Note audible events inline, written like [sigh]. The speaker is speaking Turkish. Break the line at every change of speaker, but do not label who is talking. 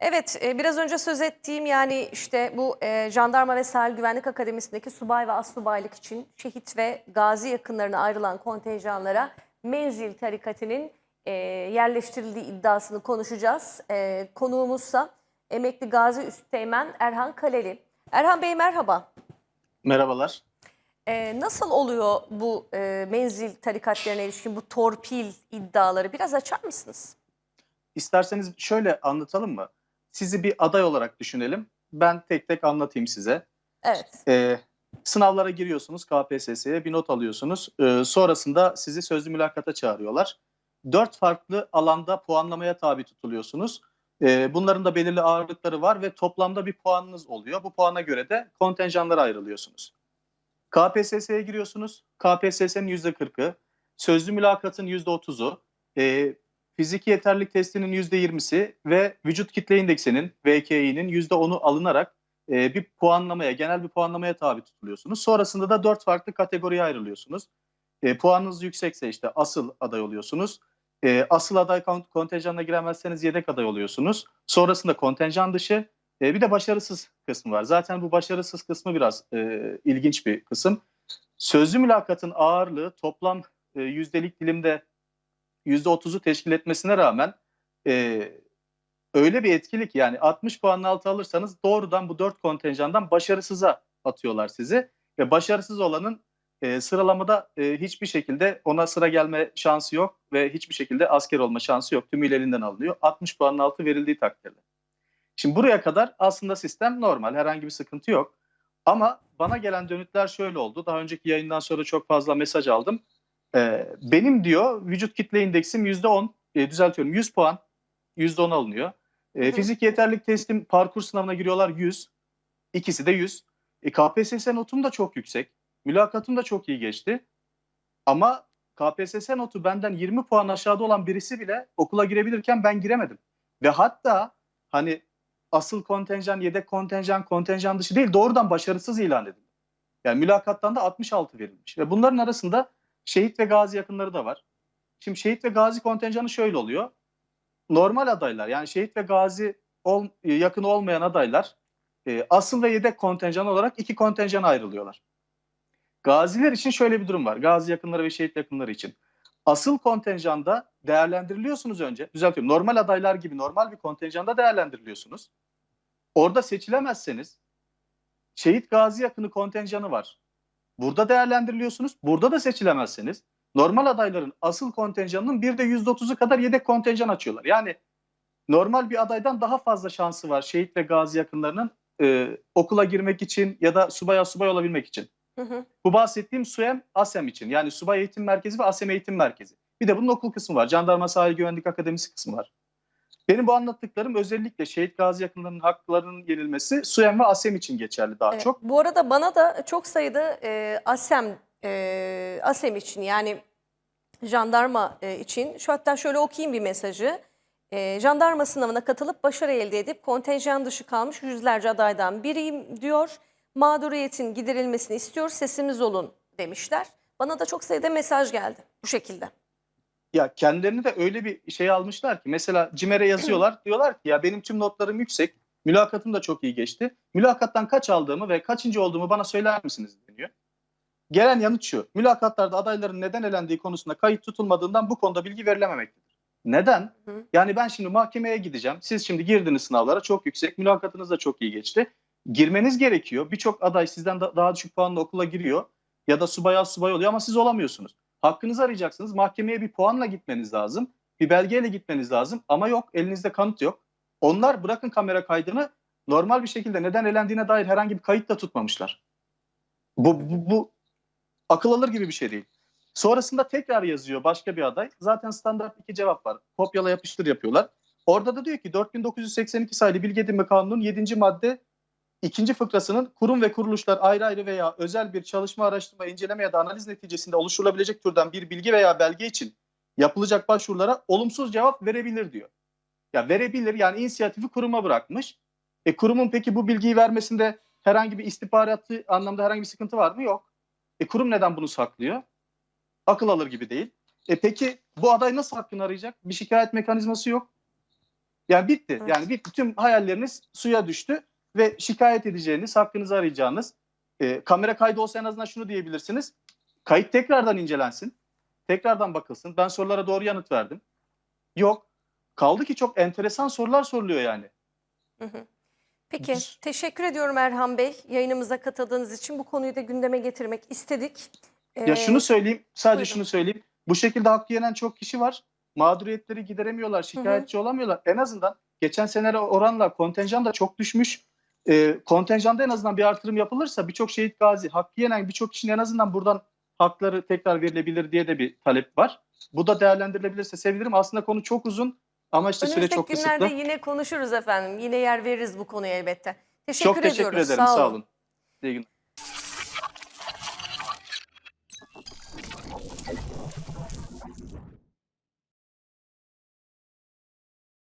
Evet, e, biraz önce söz ettiğim yani işte bu e, Jandarma ve Sahil Güvenlik Akademisi'ndeki subay ve astsubaylık için şehit ve gazi yakınlarına ayrılan kontenjanlara menzil tarikatının e, yerleştirildiği iddiasını konuşacağız. E, konuğumuzsa emekli gazi üsteğmen Erhan Kaleli. Erhan Bey merhaba.
Merhabalar.
E, nasıl oluyor bu e, menzil tarikatlarına ilişkin bu torpil iddiaları? Biraz açar mısınız?
İsterseniz şöyle anlatalım mı? Sizi bir aday olarak düşünelim. Ben tek tek anlatayım size.
Evet.
Ee, sınavlara giriyorsunuz KPSS'ye bir not alıyorsunuz. Ee, sonrasında sizi sözlü mülakata çağırıyorlar. Dört farklı alanda puanlamaya tabi tutuluyorsunuz. Ee, bunların da belirli ağırlıkları var ve toplamda bir puanınız oluyor. Bu puana göre de kontenjanlara ayrılıyorsunuz. KPSS'ye giriyorsunuz. KPSS'nin %40'ı, sözlü mülakatın %30'u, e, fiziki yeterlilik testinin %20'si ve vücut kitle indeksinin VKI'nin %10'u alınarak e, bir puanlamaya, genel bir puanlamaya tabi tutuluyorsunuz. Sonrasında da dört farklı kategoriye ayrılıyorsunuz. E, puanınız yüksekse işte asıl aday oluyorsunuz. E, asıl aday kont- kontenjanına giremezseniz yedek aday oluyorsunuz. Sonrasında kontenjan dışı e, bir de başarısız kısmı var. Zaten bu başarısız kısmı biraz e, ilginç bir kısım. Sözlü mülakatın ağırlığı toplam e, yüzdelik dilimde %30'u teşkil etmesine rağmen e, öyle bir etkilik yani 60 puanın altı alırsanız doğrudan bu 4 kontenjandan başarısıza atıyorlar sizi. Ve başarısız olanın e, sıralamada e, hiçbir şekilde ona sıra gelme şansı yok ve hiçbir şekilde asker olma şansı yok. Tümüyle elinden alınıyor. 60 puanın altı verildiği takdirde. Şimdi buraya kadar aslında sistem normal. Herhangi bir sıkıntı yok. Ama bana gelen dönütler şöyle oldu. Daha önceki yayından sonra çok fazla mesaj aldım. Ee, benim diyor vücut kitle indeksim %10, e, düzeltiyorum 100 puan, %10 alınıyor. E, fizik yeterlilik testim parkur sınavına giriyorlar 100, ikisi de 100. E, KPSS notum da çok yüksek, mülakatım da çok iyi geçti. Ama KPSS notu benden 20 puan aşağıda olan birisi bile okula girebilirken ben giremedim. Ve hatta hani asıl kontenjan, yedek kontenjan, kontenjan dışı değil doğrudan başarısız ilan edildi. Yani mülakattan da 66 verilmiş. Ve bunların arasında şehit ve gazi yakınları da var. Şimdi şehit ve gazi kontenjanı şöyle oluyor. Normal adaylar yani şehit ve gazi ol, yakın olmayan adaylar e, asıl ve yedek kontenjan olarak iki kontenjana ayrılıyorlar. Gaziler için şöyle bir durum var. Gazi yakınları ve şehit yakınları için. Asıl kontenjanda değerlendiriliyorsunuz önce. Düzeltiyorum. Normal adaylar gibi normal bir kontenjanda değerlendiriliyorsunuz. Orada seçilemezseniz şehit gazi yakını kontenjanı var. Burada değerlendiriliyorsunuz. Burada da seçilemezseniz normal adayların asıl kontenjanının bir de %30'u kadar yedek kontenjan açıyorlar. Yani normal bir adaydan daha fazla şansı var şehit ve gazi yakınlarının e, okula girmek için ya da subaya subay olabilmek için.
Hı hı.
Bu bahsettiğim SUEM, ASEM için. Yani Subay Eğitim Merkezi ve ASEM Eğitim Merkezi. Bir de bunun okul kısmı var. Jandarma Sahil Güvenlik Akademisi kısmı var. Benim bu anlattıklarım özellikle şehit gazi yakınlarının haklarının yenilmesi SUEM ve ASEM için geçerli daha
Evet,
çok.
Bu arada bana da çok sayıda e, ASEM e, ASEM için yani jandarma e, için şu hatta şöyle okuyayım bir mesajı. E, jandarma sınavına katılıp başarı elde edip kontenjan dışı kalmış yüzlerce adaydan biriyim diyor. Mağduriyetin giderilmesini istiyor sesimiz olun demişler. Bana da çok sayıda mesaj geldi bu şekilde.
Ya kendilerini de öyle bir şey almışlar ki mesela CİMER'e yazıyorlar. [clears throat] diyorlar ki ya benim tüm notlarım yüksek. Mülakatım da çok iyi geçti. Mülakattan kaç aldığımı ve kaçıncı olduğumu bana söyler misiniz deniyor. Gelen yanıt şu. Mülakatlarda adayların neden elendiği konusunda kayıt tutulmadığından bu konuda bilgi verilememektedir. Neden? Yani ben şimdi mahkemeye gideceğim. Siz şimdi girdiniz sınavlara çok yüksek. Mülakatınız da çok iyi geçti. Girmeniz gerekiyor. Birçok aday sizden da- daha düşük puanla okula giriyor. Ya da subay subay oluyor ama siz olamıyorsunuz. Hakkınızı arayacaksınız. Mahkemeye bir puanla gitmeniz lazım. Bir belgeyle gitmeniz lazım. Ama yok elinizde kanıt yok. Onlar bırakın kamera kaydını normal bir şekilde neden elendiğine dair herhangi bir kayıt da tutmamışlar. Bu, bu, bu akıl alır gibi bir şey değil. Sonrasında tekrar yazıyor başka bir aday. Zaten standart iki cevap var. Kopyala yapıştır yapıyorlar. Orada da diyor ki 4982 sayılı Bilgi Edinme Kanunu'nun 7. madde ikinci fıkrasının kurum ve kuruluşlar ayrı ayrı veya özel bir çalışma, araştırma, inceleme ya da analiz neticesinde oluşturulabilecek türden bir bilgi veya belge için yapılacak başvurulara olumsuz cevap verebilir diyor. Ya verebilir yani inisiyatifi kuruma bırakmış. E kurumun peki bu bilgiyi vermesinde herhangi bir istihbaratı anlamda herhangi bir sıkıntı var mı? Yok. E kurum neden bunu saklıyor? Akıl alır gibi değil. E peki bu aday nasıl hakkını arayacak? Bir şikayet mekanizması yok. Yani bitti.
Evet.
Yani bitti. Tüm hayalleriniz suya düştü ve şikayet edeceğiniz, hakkınızı arayacağınız e, kamera kaydı olsa en azından şunu diyebilirsiniz. Kayıt tekrardan incelensin. Tekrardan bakılsın. Ben sorulara doğru yanıt verdim. Yok. Kaldı ki çok enteresan sorular soruluyor yani.
Hı hı. Peki teşekkür ediyorum Erhan Bey. Yayınımıza katıldığınız için bu konuyu da gündeme getirmek istedik.
Ya
Ee,
şunu söyleyeyim, sadece
buyurun.
şunu söyleyeyim. Bu şekilde hakkı yenen çok kişi var. Mağduriyetleri gideremiyorlar, şikayetçi olamıyorlar. En azından geçen senelere oranla kontenjan da çok düşmüş. Ee, kontenjanda en azından bir artırım yapılırsa birçok şehit gazi, hakkı yenen birçok kişinin en azından buradan hakları tekrar verilebilir diye de bir talep var. Bu da değerlendirilebilirse sevinirim. Aslında konu çok uzun ama işte süre
Önümüzdeki
çok
günlerde
kısıtlı.
yine konuşuruz efendim. Yine yer veririz bu konuya elbette. Teşekkür
Çok teşekkür
ediyoruz.
ederim.
Sağ
Sağ
olun.
olun. İyi günler.